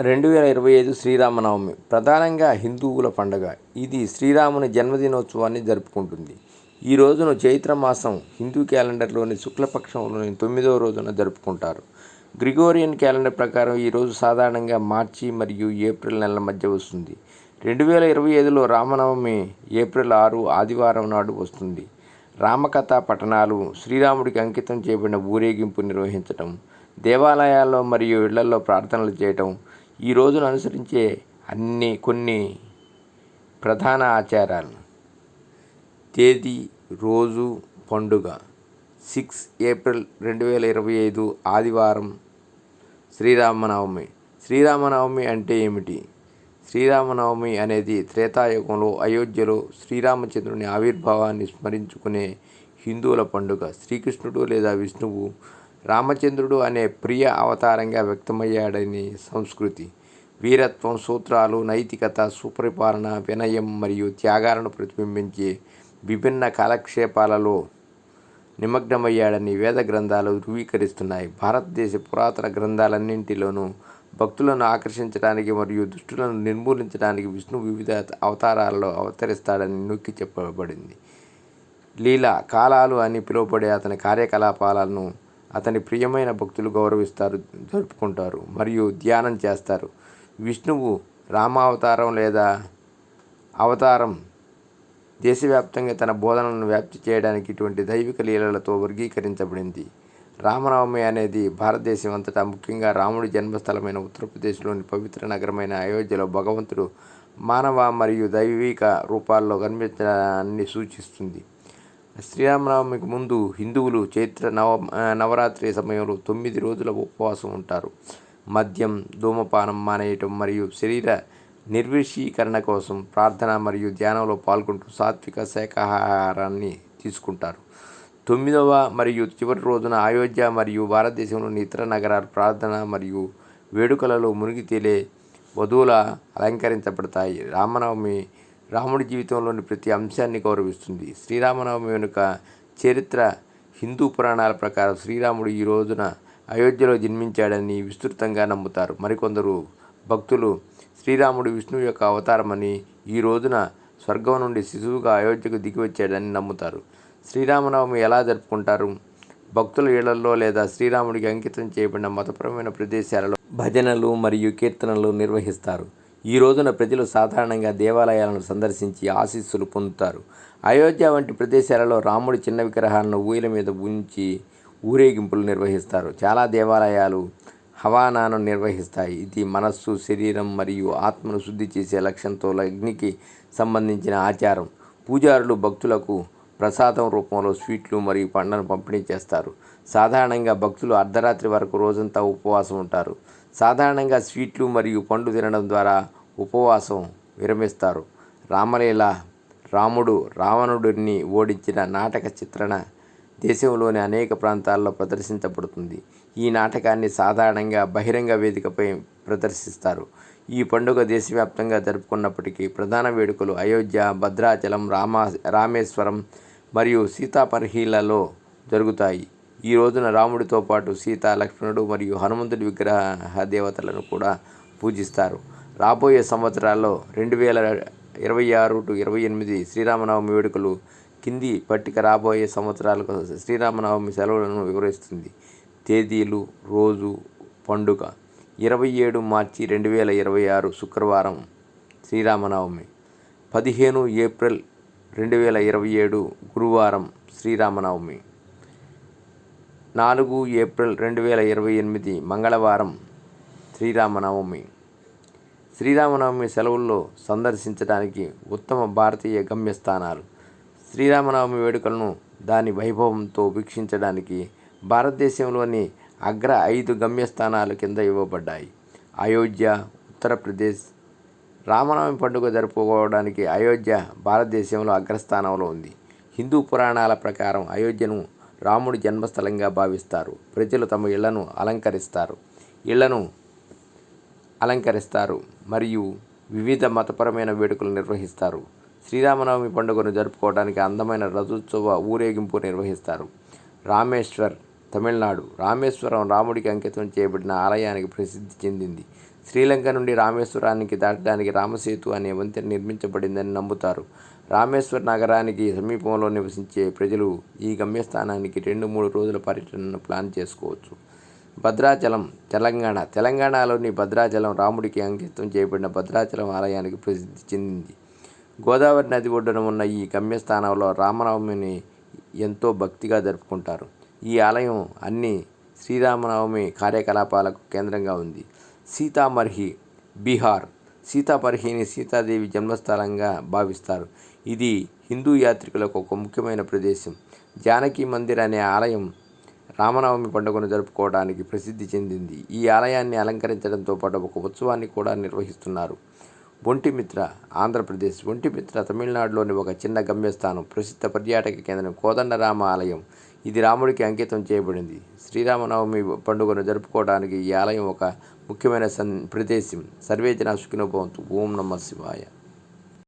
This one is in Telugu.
రెండు వేల ఇరవై ఐదు శ్రీరామనవమి. ప్రధానంగా హిందువుల పండుగ. ఇది శ్రీరాముని జన్మదినోత్సవాన్ని జరుపుకుంటుంది. ఈ రోజును చైత్ర మాసం హిందూ క్యాలెండర్లోని శుక్లపక్షంలోని తొమ్మిదవ రోజున జరుపుకుంటారు. గ్రిగోరియన్ క్యాలెండర్ ప్రకారం ఈరోజు సాధారణంగా మార్చి మరియు ఏప్రిల్ నెలల మధ్య వస్తుంది. రెండు వేల ఇరవై ఐదులో రామనవమి ఏప్రిల్ ఆరు ఆదివారం నాడు వస్తుంది. రామకథ పఠనాలు శ్రీరాముడికి అంకితం చేయబడిన ఊరేగింపు నిర్వహించటం దేవాలయాల్లో మరియు ఇళ్ళలో ప్రార్థనలు చేయటం ఈ రోజున అనుసరించే అన్ని కొన్ని ప్రధాన ఆచారాలు. తేదీ రోజు పండుగ. సిక్స్ ఏప్రిల్ రెండు వేల ఇరవై ఐదు ఆదివారం శ్రీరామనవమి. శ్రీరామనవమి అంటే ఏమిటి? శ్రీరామనవమి అనేది త్రేతాయుగంలో అయోధ్యలో శ్రీరామచంద్రుని ఆవిర్భావాన్ని స్మరించుకునే హిందువుల పండుగ. శ్రీకృష్ణుడు లేదా విష్ణువు రామచంద్రుడు అనే ప్రియ అవతారంగా వ్యక్తమయ్యాడని సంస్కృతి. వీరత్వం సూత్రాలు నైతికత సుపరిపాలన వినయం మరియు త్యాగాలను ప్రతిబింబించే విభిన్న కాలక్షేపాలలో నిమగ్నమయ్యాడని వేద గ్రంథాలు ధృవీకరిస్తున్నాయి. భారతదేశ పురాతన గ్రంథాలన్నింటిలోనూ భక్తులను ఆకర్షించడానికి మరియు దుష్టులను నిర్మూలించడానికి విష్ణు వివిధ అవతారాలలో అవతరిస్తాడని నొక్కి చెప్పబడింది. లీలా కాలాలు అని పిలువబడే అతని కార్యకలాపాలను అతని ప్రియమైన భక్తులు గౌరవిస్తారు జరుపుకుంటారు మరియు ధ్యానం చేస్తారు. విష్ణువు రామావతారం లేదా అవతారం దేశవ్యాప్తంగా తన బోధనలను వ్యాప్తి చేయడానికి ఇటువంటి దైవిక లీలలతో వర్గీకరించబడింది. రామనవమి అనేది భారతదేశం అంతటా ముఖ్యంగా రాముడి జన్మస్థలమైన ఉత్తరప్రదేశ్లోని పవిత్ర నగరమైన అయోధ్యలో భగవంతుడు మానవ మరియు దైవిక రూపాల్లో కనిపించడాన్ని సూచిస్తుంది. శ్రీరామనవమికి ముందు హిందువులు చైత్ర నవ నవరాత్రి సమయంలో తొమ్మిది రోజుల ఉపవాసం ఉంటారు. మద్యం ధూమపానం మానేయటం మరియు శరీర నిర్విషీకరణ కోసం ప్రార్థన మరియు ధ్యానంలో పాల్గొంటూ సాత్విక శాఖాహారాన్ని తీసుకుంటారు. తొమ్మిదవ మరియు చివరి రోజున అయోధ్య మరియు భారతదేశంలోని ఇతర నగరాలు ప్రార్థన మరియు వేడుకలలో మునిగి తేలే వధువుల అలంకరించబడతాయి. రామనవమి రాముడి జీవితంలోని ప్రతి అంశాన్ని గౌరవిస్తుంది. శ్రీరామనవమి వెనుక చరిత్ర హిందూ పురాణాల ప్రకారం శ్రీరాముడు ఈ రోజున అయోధ్యలో జన్మించాడని విస్తృతంగా నమ్ముతారు. మరికొందరు భక్తులు శ్రీరాముడు విష్ణువు యొక్క అవతారమని ఈ రోజున స్వర్గం నుండి శిశువుగా అయోధ్యకు దిగివచ్చాడని నమ్ముతారు. శ్రీరామనవమి ఎలా జరుపుకుంటారు? భక్తుల ఇళ్ళలో లేదా శ్రీరాముడికి అంకితం చేయబడిన మతపరమైన ప్రదేశాలలో భజనలు మరియు కీర్తనలు నిర్వహిస్తారు. ఈ రోజున ప్రజలు సాధారణంగా దేవాలయాలను సందర్శించి ఆశీస్సులు పొందుతారు. అయోధ్య వంటి ప్రదేశాలలో రాముడి చిన్న విగ్రహాలను ఊయల మీద ఉంచి ఊరేగింపులు నిర్వహిస్తారు. చాలా దేవాలయాలు హవానాను నిర్వహిస్తాయి. ఇది మనస్సు శరీరం మరియు ఆత్మను శుద్ధి చేసే లక్ష్యంతో అగ్నికి సంబంధించిన ఆచారం. పూజారులు భక్తులకు ప్రసాదం రూపంలో స్వీట్లు మరియు పండ్లను పంపిణీ చేస్తారు. సాధారణంగా భక్తులు అర్ధరాత్రి వరకు రోజంతా ఉపవాసం ఉంటారు. సాధారణంగా స్వీట్లు మరియు పండు తినడం ద్వారా ఉపవాసం విరమిస్తారు. రామలీల రాముడు రావణుడిని ఓడించిన నాటక చిత్రణ దేశంలోని అనేక ప్రాంతాల్లో ప్రదర్శించబడుతుంది. ఈ నాటకాన్ని సాధారణంగా బహిరంగ వేదికపై ప్రదర్శిస్తారు. ఈ పండుగ దేశవ్యాప్తంగా జరుపుకున్నప్పటికీ ప్రధాన వేడుకలు అయోధ్య భద్రాచలం రామా రామేశ్వరం మరియు సీతాపర్హిలలో జరుగుతాయి. ఈ రోజున రాముడితో పాటు సీత లక్ష్మణుడు మరియు హనుమంతుడి విగ్రహ దేవతలను కూడా పూజిస్తారు. రాబోయే సంవత్సరాల్లో రెండు వేల ఇరవై ఆరు టు ఇరవై ఎనిమిది శ్రీరామనవమి వేడుకలు కింది పట్టిక రాబోయే సంవత్సరాలకు శ్రీరామనవమి సెలవులను వివరిస్తుంది. తేదీలు రోజు పండుగ. ఇరవై ఏడు మార్చి రెండు వేల ఇరవై ఆరు శుక్రవారం శ్రీరామనవమి. పదిహేను ఏప్రిల్ రెండు వేల ఇరవై ఏడు గురువారం శ్రీరామనవమి. నాలుగు ఏప్రిల్ రెండు వేల ఇరవై ఎనిమిది మంగళవారం శ్రీరామనవమి. శ్రీరామనవమి సెలవుల్లో సందర్శించడానికి ఉత్తమ భారతీయ గమ్యస్థానాలు. శ్రీరామనవమి వేడుకలను దాని వైభవంతో వీక్షించడానికి భారతదేశంలోని అగ్ర ఐదు గమ్యస్థానాలు కింద ఇవ్వబడ్డాయి. అయోధ్య ఉత్తరప్రదేశ్ రామనవమి పండుగ జరుపుకోవడానికి అయోధ్య భారతదేశంలో అగ్రస్థానంలో ఉంది. హిందూ పురాణాల ప్రకారం అయోధ్యను రాముడి జన్మస్థలంగా భావిస్తారు. ప్రజలు తమ ఇళ్ళను అలంకరిస్తారు. ఇళ్ళను అలంకరిస్తారు మరియు వివిధ మతపరమైన వేడుకలు నిర్వహిస్తారు. శ్రీరామనవమి పండుగను జరుపుకోవడానికి అందమైన రథోత్సవ ఊరేగింపు నిర్వహిస్తారు. రామేశ్వర్ తమిళనాడు. రామేశ్వరం రాముడికి అంకితం చేయబడిన ఆలయానికి ప్రసిద్ధి చెందింది. శ్రీలంక నుండి రామేశ్వరానికి దాటడానికి రామసేతు అనే వంతెన నిర్మించబడిందని నమ్ముతారు. రామేశ్వర నగరానికి సమీపంలో నివసించే ప్రజలు ఈ గమ్యస్థానానికి రెండు మూడు రోజుల పర్యటనను ప్లాన్ చేసుకోవచ్చు. భద్రాచలం తెలంగాణ. తెలంగాణలోని భద్రాచలం రాముడికి అంకితం చేయబడిన భద్రాచలం ఆలయానికి ప్రసిద్ధి చెందింది. గోదావరి నది ఒడ్డున ఉన్న ఈ గమ్యస్థానంలో రామనవమిని ఎంతో భక్తిగా జరుపుకుంటారు. ఈ ఆలయం అన్ని శ్రీరామనవమి కార్యకలాపాలకు కేంద్రంగా ఉంది. సీతామర్హి బీహార్. సీతాపర్హిని సీతాదేవి జన్మస్థలంగా భావిస్తారు. ఇది హిందూ యాత్రికులకు ఒక ముఖ్యమైన ప్రదేశం. జానకి మందిర్ అనే ఆలయం రామనవమి పండుగను జరుపుకోవడానికి ప్రసిద్ధి చెందింది. ఈ ఆలయాన్ని అలంకరించడంతో పాటు ఒక ఉత్సవాన్ని కూడా నిర్వహిస్తున్నారు. ఒంటిమిత్ర ఆంధ్రప్రదేశ్ ఒంటిమిత్ర తమిళనాడులోని ఒక చిన్న గమ్యస్థానం ప్రసిద్ధ పర్యాటక కేంద్రం కోదండరామ ఆలయం ఇది రాముడికి అంకితం చేయబడింది. శ్రీరామనవమి పండుగను జరుపుకోవడానికి ఈ ఆలయం ఒక ముఖ్యమైన సన్ ప్రదేశం. సర్వేజన సుఖినోభవంతు ఓం నమ శివాయ.